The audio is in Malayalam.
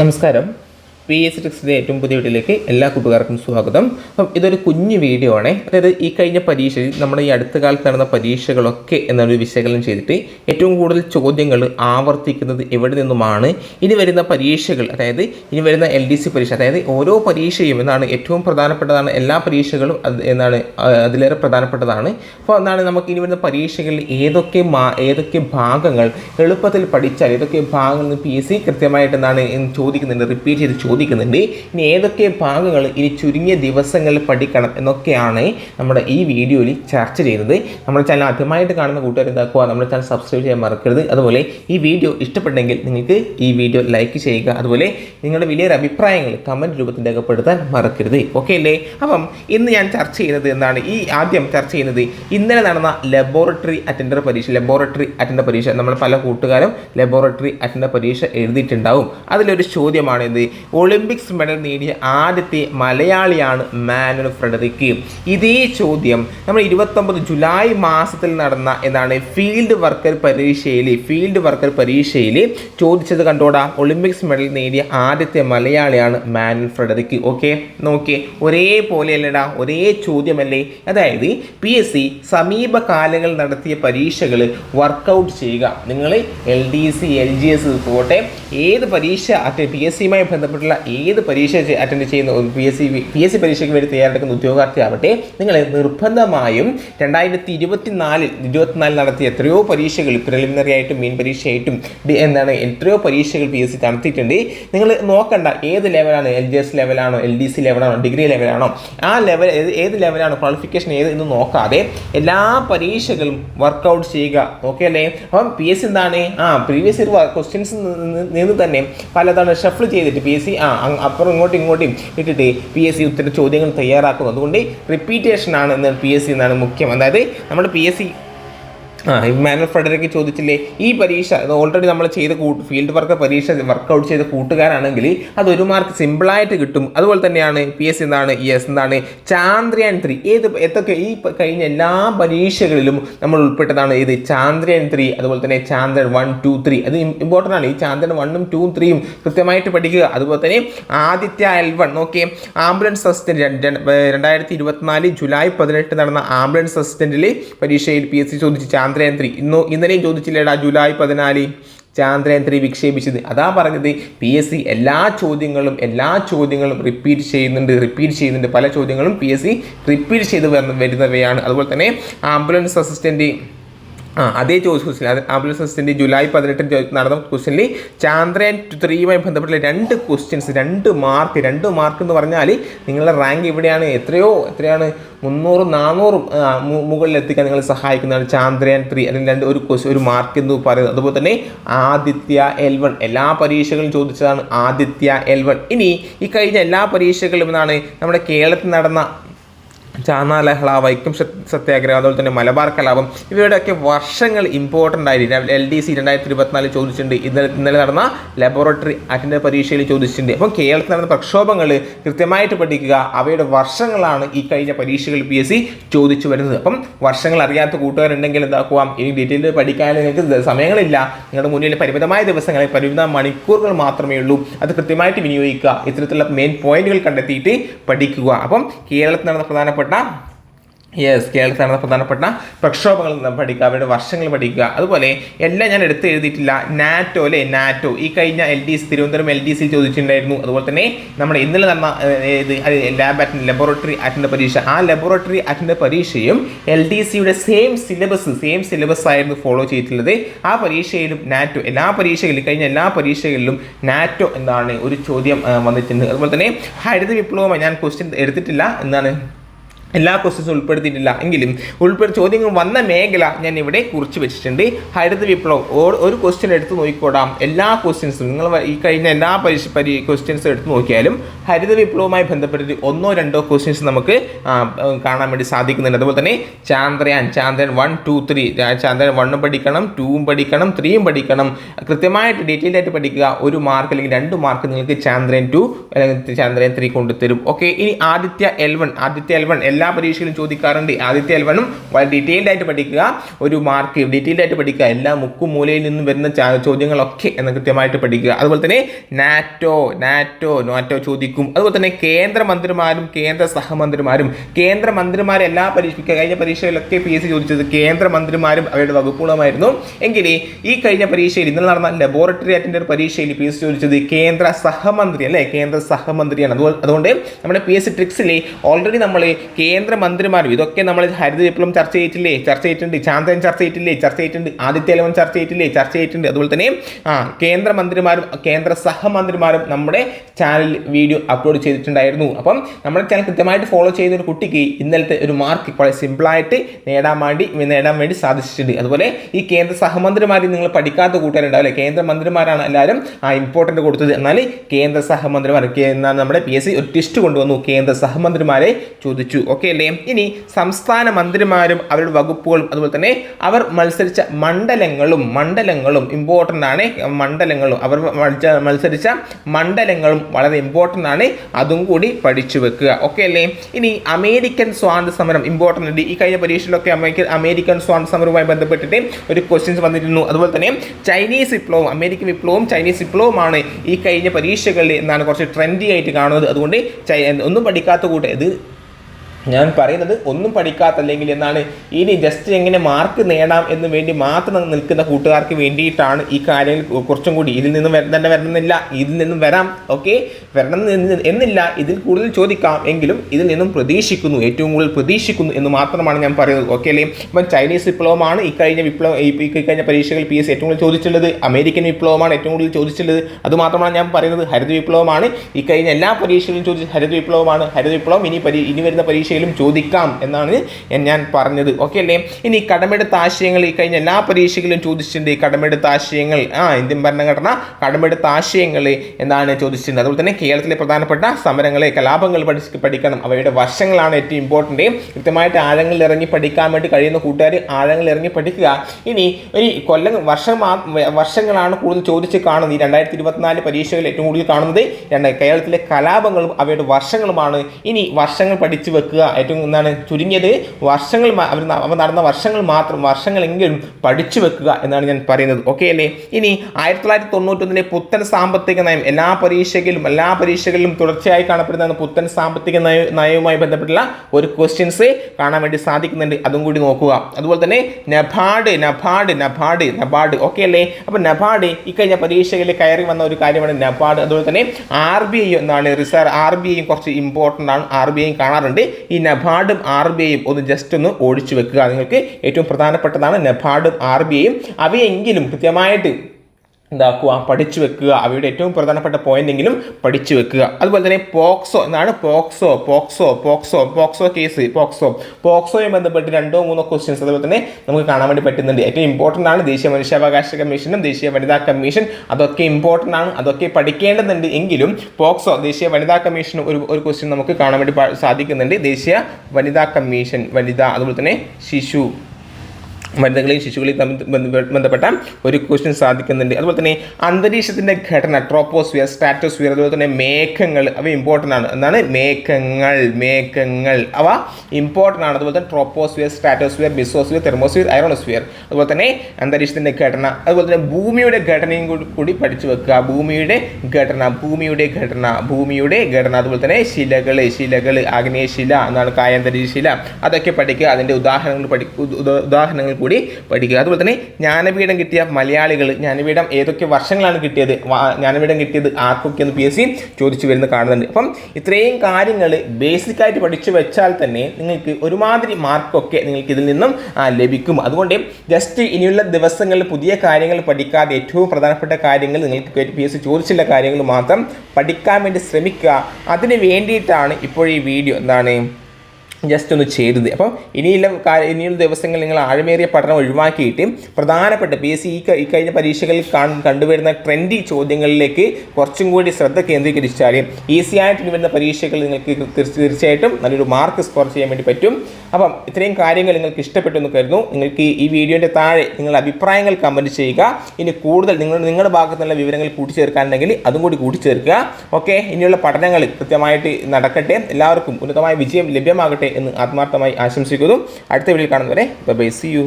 നമസ്കാരം. പി എസ് ടെക്സിന്റെ ഏറ്റവും പുതിയ വീഡിയോയിലേക്ക് എല്ലാ കൂട്ടുകാർക്കും സ്വാഗതം. അപ്പം ഇതൊരു കുഞ്ഞു വീഡിയോ ആണ്. അതായത് ഈ കഴിഞ്ഞ പരീക്ഷയിൽ നമ്മുടെ ഈ അടുത്ത കാലത്ത് നടന്ന പരീക്ഷകളൊക്കെ എന്നൊരു വിശകലനം ചെയ്തിട്ട് ഏറ്റവും കൂടുതൽ ചോദ്യങ്ങൾ ആവർത്തിക്കുന്നത് എവിടെ നിന്നുമാണ്? ഇനി വരുന്ന പരീക്ഷകൾ അതായത് ഇനി വരുന്ന എൽ ഡി സി പരീക്ഷ അതായത് ഓരോ പരീക്ഷയും എന്നാണ് ഏറ്റവും പ്രധാനപ്പെട്ടതാണ്. എല്ലാ പരീക്ഷകളും അത് എന്നാണ് അതിലേറെ പ്രധാനപ്പെട്ടതാണ്. അപ്പോൾ എന്താണ് നമുക്ക് ഇനി വരുന്ന പരീക്ഷകളിൽ ഏതൊക്കെ മാ ഏതൊക്കെ ഭാഗങ്ങൾ എളുപ്പത്തിൽ പഠിച്ചാൽ ഏതൊക്കെ ഭാഗങ്ങൾ പി എസ് സി കൃത്യമായിട്ട് എന്താണ് ചോദിക്കുന്നുണ്ട് റിപ്പീറ്റ് ചെയ്ത് ചോദിക്കുന്നുണ്ട്. ഇനി ഏതൊക്കെ ഭാഗങ്ങൾ ഇനി ചുരുങ്ങിയ ദിവസങ്ങളിൽ പഠിക്കണം എന്നൊക്കെയാണ് നമ്മുടെ ഈ വീഡിയോയിൽ ചർച്ച ചെയ്യുന്നത്. നമ്മുടെ ചാനൽ ആദ്യമായിട്ട് കാണുന്ന കൂട്ടുകാർ എന്താക്കുക നമ്മുടെ ചാനൽ സബ്സ്ക്രൈബ് ചെയ്യാൻ മറക്കരുത്. അതുപോലെ ഈ വീഡിയോ ഇഷ്ടപ്പെട്ടെങ്കിൽ നിങ്ങൾക്ക് ഈ വീഡിയോ ലൈക്ക് ചെയ്യുക. അതുപോലെ നിങ്ങളുടെ വലിയൊരു അഭിപ്രായങ്ങൾ കമന്റ് രൂപത്തിൽ രേഖപ്പെടുത്താൻ മറക്കരുത്. ഓക്കെ അല്ലേ? അപ്പം ഇന്ന് ഞാൻ ചർച്ച ചെയ്യുന്നത് എന്താണ്? ഈ ആദ്യം ചർച്ച ചെയ്യുന്നത് ഇന്നലെ നടന്ന ലബോറട്ടറി അറ്റൻഡർ പരീക്ഷ ലബോറട്ടറി അറ്റൻഡർ പരീക്ഷ. നമ്മൾ പല കൂട്ടുകാരും ലബോറട്ടറി അറ്റൻഡർ പരീക്ഷ എഴുതിയിട്ടുണ്ടാവും. അതിലൊരു ചോദ്യമാണ് ഇത് ഒളിമ്പിക്സ് മെഡൽ നേടിയ ആദ്യത്തെ മലയാളിയാണ് മാനുവൽ ഫ്രെഡറിക്ക് ഇതേ ചോദ്യം നമ്മൾ ഇരുപത്തൊമ്പത് ജൂലൈ മാസത്തിൽ നടന്ന എന്താണ് ഫീൽഡ് വർക്കർ പരീക്ഷയിൽ ഫീൽഡ് വർക്കർ പരീക്ഷയിൽ ചോദിച്ചത് കണ്ടോടാ? ഒളിമ്പിക്സ് മെഡൽ നേടിയ ആദ്യത്തെ മലയാളിയാണ് മാനുവൽ ഫ്രെഡറിക്ക് ഓക്കെ നോക്കിയേ. ഒരേപോലെയല്ലടാ ഒരേ ചോദ്യമല്ലേ? അതായത് പി എസ് സി സമീപകാലങ്ങളിൽ നടത്തിയ പരീക്ഷകൾ വർക്കൗട്ട് ചെയ്യുക. നിങ്ങൾ L D C L G S പോട്ടെ ഏത് പരീക്ഷ പി എസ് സിയുമായി ബന്ധപ്പെട്ടുള്ള ഏത് പരീക്ഷ അറ്റൻഡ് ചെയ്യുന്ന P S C P S C പരീക്ഷയ്ക്ക് വേണ്ടി തയ്യാറെടുക്കുന്ന ഉദ്യോഗാർത്ഥിയാവട്ടെ നിങ്ങൾ നിർബന്ധമായും രണ്ടായിരത്തി ഇരുപത്തിനാലിൽ ഇരുപത്തിനാലിൽ നടത്തിയ എത്രയോ പരീക്ഷകൾ പ്രിലിമിനറി ആയിട്ടും മെയിൻ പരീക്ഷയായിട്ടും എന്താണ് എത്രയോ പരീക്ഷകൾ പി എസ് സി നടത്തിയിട്ടുണ്ട്. നിങ്ങൾ നോക്കണ്ട ഏത് ലെവലാണ് എൽ ജി എസ് ലെവലാണോ എൽ ഡി സി ലെവലാണോ ഡിഗ്രി ലെവലാണോ ആ ലെവൽ ഏത് ലെവലാണ് ക്വാളിഫിക്കേഷൻ ഏത് എന്ന് നോക്കാതെ എല്ലാ പരീക്ഷകളും വർക്കൗട്ട് ചെയ്യുക. ഓക്കെ അല്ലേ? അപ്പം പി എസ് സി എന്താണ്? ആ പ്രീവിയസ് ഇയർ ക്വസ്റ്റ്യൻസ് നിന്ന് തന്നെ പലതാണ് ഷഫിൾ ചെയ്തിട്ട് പി എസ് സി അപ്പുറം ഇങ്ങോട്ടും ഇങ്ങോട്ടും ഇട്ടിട്ട് പി എസ് സി ഉത്തര ചോദ്യങ്ങൾ തയ്യാറാക്കുന്നു. അതുകൊണ്ട് റിപ്പീറ്റേഷൻ ആണ് എന്ന് പി എസ് സി എന്നാണ് മുഖ്യം. അതായത് നമ്മുടെ പി എസ് സി ആ മാനുവൽ ഫ്രെഡറിക്ക് ചോദിച്ചില്ലേ ഈ പരീക്ഷ ഓൾറെഡി നമ്മൾ ചെയ്ത കൂട്ട് ഫീൽഡ് വർക്ക് പരീക്ഷ വർക്കൗട്ട് ചെയ്ത കൂട്ടുകാരാണെങ്കിൽ അത് ഒരു മാർക്ക് സിമ്പിളായിട്ട് കിട്ടും. അതുപോലെ തന്നെയാണ് പി എസ് എന്താണ് ഇ എസ് എന്താണ് ചാന്ദ്രയാൻ ത്രീ ഏത് എത്തൊക്കെ ഈ കഴിഞ്ഞ എല്ലാ പരീക്ഷകളിലും നമ്മൾ ഉൾപ്പെട്ടതാണ് ഇത് ചാന്ദ്രയാൻ ത്രീ അതുപോലെ തന്നെ ചാന്ദ്രൻ വൺ ടു ത്രീ അത് ഇമ്പോർട്ടന്റ് ആണ്. ഈ ചാന്ദ്രൻ വണ്ണും ടു ത്രീയും കൃത്യമായിട്ട് പഠിക്കുക. അതുപോലെ തന്നെ Aditya L one okay ambulance assistant രണ്ടായിരത്തി ഇരുപത്തിനാല് ജൂലൈ പതിനെട്ട് നടന്ന ആംബുലൻസ് അസിസ്റ്റന്റിൽ പരീക്ഷയിൽ പി എസ് സി ചോദിച്ചു. ചാന്ദ്രയാൻ ത്രീ ഇന്നു ഇന്നലെയും ചോദിച്ചില്ലേടാ ജൂലൈ പതിനാല് ചാന്ദ്രയാൻ ത്രീ വിക്ഷേപിച്ചത്. അതാ പറഞ്ഞത് പി എസ് സി എല്ലാ ചോദ്യങ്ങളും എല്ലാ ചോദ്യങ്ങളും റിപ്പീറ്റ് ചെയ്യുന്നുണ്ട് റിപ്പീറ്റ് ചെയ്യുന്നുണ്ട്. പല ചോദ്യങ്ങളും പി എസ് സി റിപ്പീറ്റ് ചെയ്ത് വരുന്ന വരുന്നവയാണ്. അതുപോലെ തന്നെ ആംബുലൻസ് അസിസ്റ്റന്റ് ആ അതേ ചോദിച്ച ക്വസ്റ്റ്യൻ അത് ആംബുലൻസ് അസിസ്റ്റന്റ് ജൂലൈ പതിനെട്ടിന് നടന്ന ക്വസ്റ്റ്യനിൽ ചാന്ദ്രയാൻ ത്രീയുമായി ബന്ധപ്പെട്ട രണ്ട് ക്വസ്റ്റ്യൻസ് രണ്ട് മാർക്ക് രണ്ട് മാർക്ക് എന്ന് പറഞ്ഞാൽ നിങ്ങളുടെ റാങ്ക് ഇവിടെയാണ് എത്രയോ എത്രയാണ്? മുന്നൂറും നാനൂറും ആ, മു- മുകളിൽ എത്തിക്കാൻ നിങ്ങൾ സഹായിക്കുന്നതാണ് ചാന്ദ്രയാൻ ത്രീ അല്ലെങ്കിൽ രണ്ട് ഒരു ക്വസ്റ്റ് ഒരു മാർക്ക് എന്ന് പറയുന്നത്. അതുപോലെ തന്നെ ആദിത്യ എൽ വൺ എല്ലാ പരീക്ഷകളും ചോദിച്ചതാണ് ആദിത്യ എൽ വൺ ഇനി ഈ കഴിഞ്ഞ എല്ലാ പരീക്ഷകളും എന്നാണ് നമ്മുടെ കേരളത്തിൽ നടന്ന ചാനാലഹള വൈക്കം സത്യാഗ്രഹം അതുപോലെ തന്നെ മലബാർ കലാപം ഇവയുടെയൊക്കെ വർഷങ്ങൾ ഇമ്പോർട്ടന്റ് ആയിരിക്കും എൽ ഡി സി രണ്ടായിരത്തി ഇരുപത്തിനാല് ചോദിച്ചിട്ടുണ്ട്. ഇന്നലെ ഇന്നലെ നടന്ന ലബോറട്ടറി അറ്റൻഡർ പരീക്ഷയിൽ ചോദിച്ചിട്ടുണ്ട്. അപ്പം കേരളത്തിൽ നടന്ന പ്രക്ഷോഭങ്ങൾ കൃത്യമായിട്ട് പഠിക്കുക അവയുടെ വർഷങ്ങളാണ് ഈ കഴിഞ്ഞ പരീക്ഷകൾ പി എസ് സി ചോദിച്ചു വരുന്നത്. അപ്പം വർഷങ്ങൾ അറിയാത്ത കൂട്ടുകാരുണ്ടെങ്കിൽ എന്താക്കുക ഇനി ഡീറ്റെയിൽ പഠിക്കാൻ നിങ്ങൾക്ക് സമയങ്ങളില്ല. നിങ്ങളുടെ മുന്നിൽ പരിമിതമായ ദിവസങ്ങളിൽ പരിമിത മണിക്കൂറുകൾ മാത്രമേ ഉള്ളൂ. അത് കൃത്യമായിട്ട് വിനിയോഗിക്കുക. ഇത്തരത്തിലുള്ള മെയിൻ പോയിന്റുകൾ കണ്ടെത്തിയിട്ട് പഠിക്കുക. അപ്പം കേരളത്തിൽ നടന്ന പ്രധാനപ്പെട്ട യെസ് കേരളത്തിൽ നടന്ന പ്രധാനപ്പെട്ട പ്രക്ഷോഭങ്ങൾ പഠിക്കുക അവരുടെ വർഷങ്ങൾ പഠിക്കുക. അതുപോലെ എല്ലാം ഞാൻ എടുത്ത് എഴുതിയിട്ടില്ല. നാറ്റോ അല്ലേ? നാറ്റോ. ഈ കഴിഞ്ഞ L D C Thiruvananthapuram L D C ചോദിച്ചിട്ടുണ്ടായിരുന്നു. അതുപോലെ തന്നെ നമ്മുടെ ഇന്നലെ നടന്ന ഇത് ലാബ് അറ്റൻഡ് ലബോറട്ടറി അറ്റൻഡ് പരീക്ഷ. ആ ലബോറട്ടറി അറ്റൻഡ് പരീക്ഷയും എൽ ഡി സിയുടെ സെയിം സിലബസ് സെയിം സിലബസ് ആയിരുന്നു ഫോളോ ചെയ്തിട്ടുള്ളത്. ആ പരീക്ഷയിലും നാറ്റോ എല്ലാ പരീക്ഷകളിലും കഴിഞ്ഞ എല്ലാ പരീക്ഷകളിലും നാറ്റോ എന്നാണ് ഒരു ചോദ്യം വന്നിട്ടുണ്ട്. അതുപോലെ തന്നെ ഹരിത വിപ്ലവം ഞാൻ ക്വസ്റ്റ്യൻ എടുത്തിട്ടില്ല. എന്താണ് എല്ലാ ക്വസ്റ്റ്യൻസും ഉൾപ്പെടുത്തിയിട്ടില്ല. എങ്കിലും ഉൾപ്പെടുത്തി ചോദ്യങ്ങൾ വന്ന മേഖല ഞാൻ ഇവിടെ കുറിച്ച് വെച്ചിട്ടുണ്ട്. ഹരിത വിപ്ലവം. ഒരു ക്വസ്റ്റ്യൻ എടുത്ത് നോക്കിക്കോടാം. എല്ലാ ക്വസ്റ്റ്യൻസും നിങ്ങൾ ഈ കഴിഞ്ഞ എല്ലാ പരീക്ഷ പരി ക്വസ്റ്റ്യൻസ് എടുത്ത് നോക്കിയാലും ഹരിത വിപ്ലവവുമായി ബന്ധപ്പെട്ടിട്ട് ഒന്നോ രണ്ടോ ക്വസ്റ്റ്യൻസ് നമുക്ക് കാണാൻ വേണ്ടി സാധിക്കുന്നുണ്ട്. അതുപോലെ തന്നെ Chandrayaan Chandrayaan one two three Chandrayaan വണ്ണും പഠിക്കണം ടൂവും പഠിക്കണം ത്രീയും പഠിക്കണം. കൃത്യമായിട്ട് ഡീറ്റെയിൽ ആയിട്ട് പഠിക്കുക. ഒരു മാർക്ക് അല്ലെങ്കിൽ രണ്ട് മാർക്ക് നിങ്ങൾക്ക് ചാന്ദ്രയാൻ ടു അല്ലെങ്കിൽ ചാന്ദ്രയാൻ ത്രീ കൊണ്ടുതരും. ഓക്കെ ഇനി Aditya L one Aditya L one L എല്ലാ പരീക്ഷയിലും ചോദിക്കാറുണ്ട്. ആദ്യത്തെ എൽവണ്ണും വളരെ ഡീറ്റെയിൽഡ് ആയിട്ട് പഠിക്കുക ഒരു മാർക്ക് ഡീറ്റെയിൽഡ് ആയിട്ട് പഠിക്കുക എല്ലാ മുക്കും മൂലയിൽ നിന്നും വരുന്ന ചോദ്യങ്ങളൊക്കെ എന്ന് കൃത്യമായിട്ട് പഠിക്കുക. അതുപോലെ തന്നെ നാറ്റോ നാറ്റോ നാറ്റോ ചോദിക്കും. അതുപോലെ തന്നെ കേന്ദ്രമന്ത്രിമാരും കേന്ദ്ര സഹമന്ത്രിമാരും. കേന്ദ്രമന്ത്രിമാരെ എല്ലാ പരീക്ഷ കഴിഞ്ഞ പരീക്ഷയിലൊക്കെ പി എസ് സി ചോദിച്ചത് കേന്ദ്രമന്ത്രിമാരും അവരുടെ വകുപ്പുകളുമായിരുന്നു. എങ്കിൽ ഈ കഴിഞ്ഞ പരീക്ഷയിൽ ഇന്നലെ നടന്ന ലബോറട്ടറി അറ്റൻഡർ പരീക്ഷയിൽ പി എസ് സി ചോദിച്ചത് കേന്ദ്ര സഹമന്ത്രി അല്ലേ? കേന്ദ്ര സഹമന്ത്രിയാണ്. അതുകൊണ്ട് നമ്മുടെ പി എസ് സി ട്രിക്സിൽ ഓൾറെഡി നമ്മൾ കേന്ദ്രമന്ത്രിമാരും ഇതൊക്കെ നമ്മൾ ഹരിത വിപ്ലവം ചർച്ച ചെയ്തിട്ടില്ലേ? ചർച്ച ചെയ്തിട്ടുണ്ട്. ചാന്ദ്രൻ ചർച്ച ചെയ്തിട്ടില്ലേ? ചർച്ച ചെയ്തിട്ടുണ്ട്. ആദിത്യ ലവൻ ചർച്ച ചെയ്തിട്ടില്ലേ? ചർച്ച ചെയ്തിട്ടുണ്ട്. അതുപോലെ തന്നെ ആ കേന്ദ്രമന്ത്രിമാരും കേന്ദ്ര സഹമന്ത്രിമാരും നമ്മുടെ ചാനൽ വീഡിയോ അപ്ലോഡ് ചെയ്തിട്ടുണ്ടായിരുന്നു. അപ്പം നമ്മുടെ ചാനൽ കൃത്യമായിട്ട് ഫോളോ ചെയ്യുന്ന ഒരു കുട്ടിക്ക് ഇന്നലത്തെ ഒരു മാർക്ക് വളരെ സിമ്പിളായിട്ട് നേടാൻ വേണ്ടി നേടാൻ വേണ്ടി സാധിച്ചിട്ടുണ്ട്. അതുപോലെ ഈ കേന്ദ്ര സഹമന്ത്രിമാർ നിങ്ങൾ പഠിക്കാത്ത കൂട്ടുകാരുണ്ടാവും കേന്ദ്ര കേന്ദ്രമന്ത്രിമാരാണ് എല്ലാവരും ആ ഇമ്പോർട്ടന്റ് കൊടുത്തത്. എന്നാൽ കേന്ദ്ര സഹമന്ത്രിമാർ എന്നാൽ നമ്മുടെ പി എസ് സി ഒരു ടെസ്റ്റ് കൊണ്ടുവന്നു. കേന്ദ്ര സഹമന്ത്രിമാരെ ചോദിച്ചു. ഓക്കെ അല്ലേ ഇനി സംസ്ഥാന മന്ത്രിമാരും അവരുടെ വകുപ്പുകളും അതുപോലെ തന്നെ അവർ മത്സരിച്ച മണ്ഡലങ്ങളും മണ്ഡലങ്ങളും ഇമ്പോർട്ടന്റ് ആണ്. മണ്ഡലങ്ങളും അവർ മത്സ- മത്സരിച്ച മണ്ഡലങ്ങളും വളരെ ഇമ്പോർട്ടന്റ് ആണ്. അതും കൂടി പഠിച്ചു വെക്കുക. ഓക്കെ അല്ലേ? ഇനി അമേരിക്കൻ സ്വാതന്ത്ര്യ സമരം ഇമ്പോർട്ടന്റ് ഉണ്ട് ഈ കഴിഞ്ഞ പരീക്ഷയിലൊക്കെ അമേരിക്കൻ സ്വാതന്ത്ര്യ സമരവുമായി ബന്ധപ്പെട്ടിട്ട് ഒരു ക്വസ്റ്റ്യൻസ് വന്നിരുന്നു. അതുപോലെ തന്നെ ചൈനീസ് വിപ്ലവം അമേരിക്കൻ വിപ്ലവവും ചൈനീസ് വിപ്ലവമാണ് ഈ കഴിഞ്ഞ പരീക്ഷകളിൽ എന്നാണ് കുറച്ച് ട്രെൻഡി ആയിട്ട് കാണുന്നത്. അതുകൊണ്ട് ഒന്നും പഠിക്കാത്ത കൂട്ടം ഇത് ഞാൻ പറയുന്നത് ഒന്നും പഠിക്കാത്തല്ലെങ്കിൽ എന്നാണ്. ഇനി ജസ്റ്റ് എങ്ങനെ മാർക്ക് നേടാം എന്ന് വേണ്ടി മാത്രം നിൽക്കുന്ന കൂട്ടുകാർക്ക് വേണ്ടിയിട്ടാണ് ഈ കാര്യങ്ങൾ കുറച്ചും കൂടി ഇതിൽ നിന്നും തന്നെ വരണമെന്നില്ല. ഇതിൽ നിന്നും വരാം ഓക്കെ വരണം എന്നില്ല ഇതിൽ കൂടുതൽ ചോദിക്കാം എങ്കിലും ഇതിൽ നിന്നും പ്രതീക്ഷിക്കുന്നു ഏറ്റവും കൂടുതൽ പ്രതീക്ഷിക്കുന്നു എന്ന് മാത്രമാണ് ഞാൻ പറയുന്നത് ഓക്കെ അല്ലേ? ഇപ്പം ചൈനീസ് വിപ്ലവമാണ് ഇക്കഴിഞ്ഞ കഴിഞ്ഞ വിപ്ലവം ഈ പരീക്ഷകൾ പി എസ് ഏറ്റവും കൂടുതൽ ചോദിച്ചിട്ടുള്ളത്. അമേരിക്കൻ വിപ്ലവമാണ് ഏറ്റവും കൂടുതൽ ചോദിച്ചിട്ടുള്ളത്. അതുമാത്രമാണ് ഞാൻ പറയുന്നത്. ഹരിത വിപ്ലവമാണ്. ഇക്കഴിഞ്ഞ എല്ലാ പരീക്ഷകളും ചോദിച്ച ഹരിത വിപ്ലവമാണ്. ഹരിത വിപ്ലവം ഇനി പരി ഇനി വരുന്ന പരീക്ഷയിലും ചോദിക്കാം എന്നാണ് ഞാൻ- പറഞ്ഞത്. ഓക്കെ അല്ലേ? ഇനി കടമെടുത്ത ആശയങ്ങൾ ഈ കഴിഞ്ഞ എല്ലാ പരീക്ഷകളിലും ചോദിച്ചിട്ടുണ്ട്. കടമെടുത്ത ആശയങ്ങൾ ആ ഇന്ത്യൻ ഭരണഘടന കടമെടുത്ത ആശയങ്ങൾ എന്താണ് ചോദിച്ചിട്ടുണ്ട്. അതുപോലെ തന്നെ കേരളത്തിലെ പ്രധാനപ്പെട്ട സമരങ്ങളെ കലാപങ്ങൾ പഠിച്ച് പഠിക്കണം. അവയുടെ വശങ്ങളാണ് ഏറ്റവും ഇമ്പോർട്ടന്റ് കൃത്യമായിട്ട് ആഴങ്ങളിൽ ഇറങ്ങി പഠിക്കാൻ വേണ്ടി കഴിയുന്ന കൂട്ടുകാർ ആഴങ്ങളിൽ ഇറങ്ങി പഠിക്കുക. ഇനി ഒരു കൊല്ലം വർഷം വർഷങ്ങളാണ് കൂടുതൽ ചോദിച്ച് കാണുന്നത്. ഈ രണ്ടായിരത്തി ഇരുപത്തിനാല് പരീക്ഷകൾ ഏറ്റവും കൂടുതൽ കാണുന്നത് രണ്ട് കേരളത്തിലെ കലാപങ്ങളും അവയുടെ വർഷങ്ങളുമാണ്. ഇനി വർഷങ്ങൾ പഠിച്ചു വെക്കുക. ഏറ്റവും എന്താണ് ചുരുങ്ങിയത് വർഷങ്ങൾ അവർ അവ നടന്ന വർഷങ്ങൾ മാത്രം വർഷങ്ങളെങ്കിലും പഠിച്ചു വെക്കുക എന്നാണ് ഞാൻ പറയുന്നത്. ഓക്കെ അല്ലേ? ഇനി ആയിരത്തി തൊള്ളായിരത്തി തൊണ്ണൂറ്റൊന്നിലെ പുത്തൻ സാമ്പത്തിക നയം എല്ലാ പരീക്ഷകളിലും എല്ലാ പരീക്ഷകളിലും തുടർച്ചയായി കാണപ്പെടുന്ന പുത്തൻ സാമ്പത്തിക നയ നയവുമായി ബന്ധപ്പെട്ടുള്ള ഒരു ക്വസ്റ്റ്യൻസ് കാണാൻ വേണ്ടി സാധിക്കുന്നുണ്ട്. അതും കൂടി നോക്കുക. അതുപോലെ തന്നെ NABARD NABARD NABARD NABARD okay അല്ലേ? അപ്പോൾ നബാഡ് ഇക്കഴിഞ്ഞ കഴിഞ്ഞ പരീക്ഷകളിൽ കയറി വന്ന ഒരു കാര്യമാണ് നബാഡ് അതുപോലെ തന്നെ ആർ ബി ഐ എന്താണ്? റിസർവ് ആർ ബി ഐയും കുറച്ച് ഇമ്പോർട്ടന്റ് ആണ്. ആർ ബി ഐയും കാണാറുണ്ട്. ഈ നബാർഡും ആർ ബി ഐയും ഒന്ന് ജസ്റ്റ് ഒന്ന് ഓടിച്ചു വെക്കുക. നിങ്ങൾക്ക് ഏറ്റവും പ്രധാനപ്പെട്ടതാണ് നബാർഡും ആർ ബി ഐയും അവയെങ്കിലും കൃത്യമായിട്ട് എന്താക്കുക? പഠിച്ചു വെക്കുക. അവയുടെ ഏറ്റവും പ്രധാനപ്പെട്ട പോയിന്റെങ്കിലും പഠിച്ചു വെക്കുക. അതുപോലെ തന്നെ പോക്സോ എന്നാണ് POCSO POCSO POCSO POCSO case POCSO. പോക്സോയുമായി ബന്ധപ്പെട്ട് രണ്ടോ മൂന്നോ ക്വസ്റ്റ്യൻസ് അതുപോലെ തന്നെ നമുക്ക് കാണാൻ വേണ്ടി പറ്റുന്നുണ്ട്. ഏറ്റവും ഇമ്പോർട്ടന്റ് ആണ് ദേശീയ മനുഷ്യാവകാശ കമ്മീഷനും ദേശീയ വനിതാ കമ്മീഷൻ. അതൊക്കെ ഇമ്പോർട്ടന്റ് ആണ്. അതൊക്കെ പഠിക്കേണ്ടതുണ്ട് എങ്കിലും പോക്സോ ദേശീയ വനിതാ കമ്മീഷൻ ഒരു ഒരു ക്വസ്റ്റ്യൻ നമുക്ക് കാണാൻ വേണ്ടി സാധിക്കുന്നുണ്ട്. ദേശീയ വനിതാ കമ്മീഷൻ വനിത അതുപോലെ തന്നെ ശിശു. വനിതകളെയും ശിശുക്കളെയും തമ്മിൽ ബന്ധ- ബന്ധപ്പെട്ട ഒരു ക്വസ്റ്റ്യൻ സാധിക്കുന്നുണ്ട്. അതുപോലെ തന്നെ അന്തരീക്ഷത്തിന്റെ ഘടന ട്രോപ്പോസ്ഫിയർ സ്ട്രാറ്റോസ്ഫിയർ അതുപോലെ തന്നെ മേഘങ്ങൾ അവ ഇമ്പോർട്ടന്റ് ആണ്. എന്നാണ് മേഘങ്ങൾ മേഘങ്ങൾ. അവ ഇമ്പോർട്ടന്റ് ആണ്. അതുപോലെ തന്നെ troposphere stratosphere mesosphere thermosphere ionosphere അതുപോലെ തന്നെ അന്തരീക്ഷത്തിന്റെ ഘടന അതുപോലെ തന്നെ ഭൂമിയുടെ ഘടനയും കൂടി പഠിച്ചു വെക്കുക. ഭൂമിയുടെ ഘടന ഭൂമിയുടെ ഘടന ഭൂമിയുടെ ഘടന. അതുപോലെ തന്നെ ശിലകൾ ശിലകൾ ആഗ്നേയശില എന്നാണ് കായന്തരീശില അതൊക്കെ പഠിക്കുക. അതിന്റെ ഉദാഹരണങ്ങൾ പഠി ഉദ- ഉദ- ഉദാഹരണങ്ങൾ കൂടി പഠിക്കുക. അതുപോലെ തന്നെ ജ്ഞാനപീഠം കിട്ടിയ മലയാളികൾ ജ്ഞാനപീഠം ഏതൊക്കെ വർഷങ്ങളാണ് കിട്ടിയത്? ജ്ഞാനപീഠം കിട്ടിയത് ആർക്കൊക്കെ എന്ന് പി എസ് സി ചോദിച്ചു വരുന്ന കാണുന്നുണ്ട്. അപ്പം ഇത്രയും കാര്യങ്ങൾ ബേസിക്കായിട്ട് പഠിച്ചു വെച്ചാൽ തന്നെ നിങ്ങൾക്ക് ഒരുമാതിരി മാർക്കൊക്കെ നിങ്ങൾക്ക് ഇതിൽ നിന്നും ലഭിക്കും. അതുകൊണ്ട് ജസ്റ്റ് ഇനിയുള്ള ദിവസങ്ങളിൽ പുതിയ കാര്യങ്ങൾ പഠിക്കാതെ ഏറ്റവും പ്രധാനപ്പെട്ട കാര്യങ്ങൾ നിങ്ങൾക്ക് പി എസ് സി ചോദിച്ചുള്ള കാര്യങ്ങൾ മാത്രം പഠിക്കാൻ വേണ്ടി ശ്രമിക്കുക. അതിന് വേണ്ടിയിട്ടാണ് ഇപ്പോൾ ഈ വീഡിയോ എന്താണ് ജസ്റ്റ് ഒന്ന് ചെയ്തത്. അപ്പം ഇനിയുള്ള കാര്യം ഇനിയുള്ള ദിവസങ്ങൾ നിങ്ങൾ ആഴമേറിയ പഠനം ഒഴിവാക്കിയിട്ട് പ്രധാനപ്പെട്ട പി എസ് സി ഈ കഴിഞ്ഞ പരീക്ഷകളിൽ കണ്ടുവരുന്ന ട്രെൻഡി ചോദ്യങ്ങളിലേക്ക് കുറച്ചും കൂടി ശ്രദ്ധ കേന്ദ്രീകരിച്ചാൽ ഈസി ആയിട്ട് ഇനി വരുന്ന പരീക്ഷകൾ നിങ്ങൾക്ക് തീർച്ചയായിട്ടും നല്ലൊരു മാർക്ക് സ്കോർ ചെയ്യാൻ വേണ്ടി പറ്റും. അപ്പം ഇത്രയും കാര്യങ്ങൾ നിങ്ങൾക്ക് ഇഷ്ടപ്പെട്ടു എന്ന് കരുതുന്നു. നിങ്ങൾക്ക് ഈ വീഡിയോന്റെ താഴെ നിങ്ങളുടെ അഭിപ്രായങ്ങൾ കമന്റ് ചെയ്യുക. ഇനി കൂടുതൽ നിങ്ങൾ നിങ്ങളുടെ ഭാഗത്തു നിന്നുള്ള വിവരങ്ങൾ കൂട്ടിച്ചേർക്കാനുണ്ടെങ്കിൽ അതും കൂടി കൂട്ടിച്ചേർക്കുക. ഓക്കെ ഇനിയുള്ള പഠനങ്ങൾ കൃത്യമായിട്ട് നടക്കട്ടെ. എല്ലാവർക്കും ഉന്നതമായ വിജയം ലഭ്യമാകട്ടെ എന്ന് ആത്മാർത്ഥമായി ആശംസിക്കുന്നു. അടുത്ത വീഡിയോയിൽ കാണുന്നവരെ ബൈ സി യു